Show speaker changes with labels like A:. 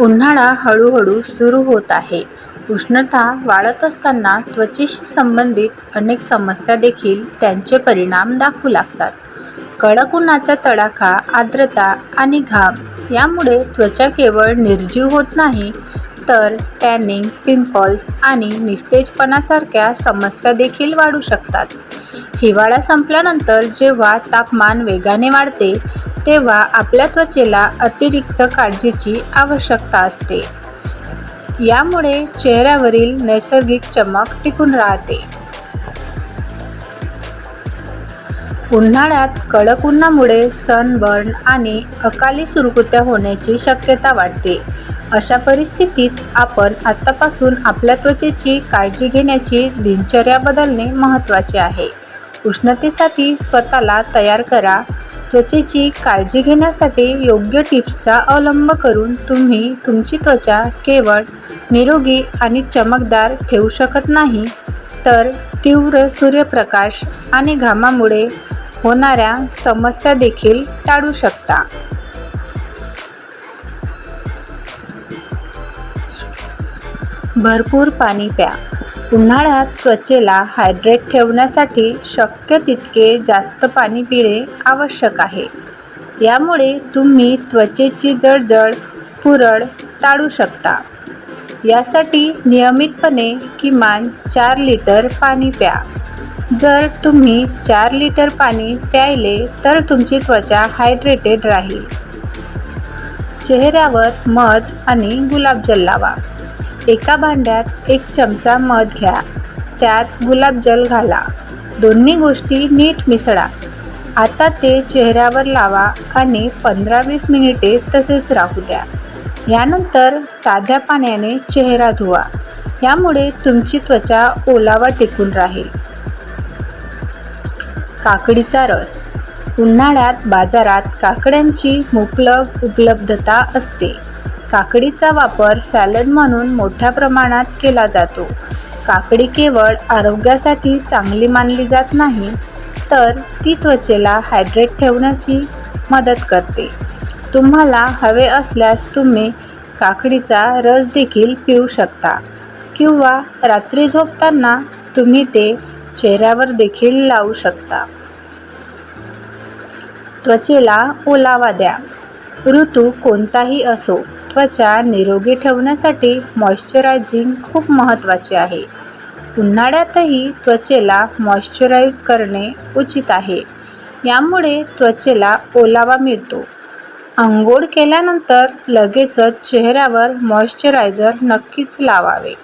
A: उन्हाळा हळूहळू सुरू होत आहे. उष्णता वाढत असताना त्वचेशी संबंधित अनेक समस्या देखील त्यांचे परिणाम दाखवू लागतात. कडक उन्हाचा तडाखा, आर्द्रता आणि घाम यामुळे त्वचा केवळ निर्जीव होत नाही, तर टॅनिंग, पिंपल्स आणि निस्तेजपणासारख्या समस्या देखील वाढू शकतात. हिवाळा संपल्यानंतर जेव्हा तापमान वेगाने वाढते, तेव्हा आपल्या त्वचेला अतिरिक्त काळजीची आवश्यकता असते. यामुळे चेहऱ्यावरील नैसर्गिक चमक टिकून राहते. उन्हाळ्यात कडक उन्हामुळे सनबर्न आणि अकाली सुरकुत्या होण्याची शक्यता वाढते. अशा परिस्थितीत आपण आत्तापासून आपल्या त्वचेची काळजी घेण्याची दिनचर्या बदलणे महत्त्वाचे आहे. उष्णतेसाठी स्वतःला तयार करा त्वचेची काळजी घेण्यासाठी योग्य टिप्सचा अवलंब करून तुम्ही तुमची त्वचा केवळ निरोगी आणि चमकदार ठेवू शकत नाही, तर तीव्र सूर्यप्रकाश आणि घामामुळे होणाऱ्या समस्या देखील टाळू शकता. भरपूर पाणी प्या उन्हाळ्यात त्वचेला हायड्रेट ठेवण्यासाठी शक्य तितके जास्त पाणी पिणे आवश्यक आहे. यामुळे तुम्ही त्वचेची जळजळ, पुरळ टाळू शकता. यासाठी नियमितपणे किमान चार लिटर पाणी प्या. जर तुम्ही चार लिटर पाणी प्यायले तर तुमची त्वचा हायड्रेटेड राहील. चेहऱ्यावर मध आणि गुलाबजल लावा एका भांड्यात एक चमचा मध घ्या. त्यात गुलाबजल घाला. दोन्ही गोष्टी नीट मिसळा. आता ते चेहऱ्यावर लावा आणि पंधरा-वीस मिनिटे तसेच राहू द्या. यानंतर साध्या पाण्याने चेहरा धुवा. यामुळे तुमची त्वचा ओलावा टिकून राहील. काकडीचा रस उन्हाळ्यात बाजारात काकड्यांची मुबलक उपलब्धता असते. काकडीचा वापर सॅलड म्हणून मोठ्या प्रमाणात केला जातो. काकडी केवळ आरोग्यासाठी चांगली मानली जात नाही, तर ती त्वचेला हायड्रेट ठेवण्याची मदत करते. तुम्हाला हवे असल्यास तुम्ही काकडीचा रस देखील पिऊ शकता किंवा रात्री झोपताना तुम्ही ते चेहऱ्यावर देखील लावू शकता. त्वचेला ओलावा द्या ऋतू कोणताही असो, त्वचा निरोगी ठेवण्यासाठी मॉइश्चरायझिंग खूप महत्त्वाचे आहे. उन्हाळ्यातही त्वचेला मॉइश्चराइज करणे उचित आहे. यामुळे त्वचेला ओलावा मिळतो. अंघोळ केल्यानंतर लगेचच चेहऱ्यावर मॉइश्चरायझर नक्कीच लावावे.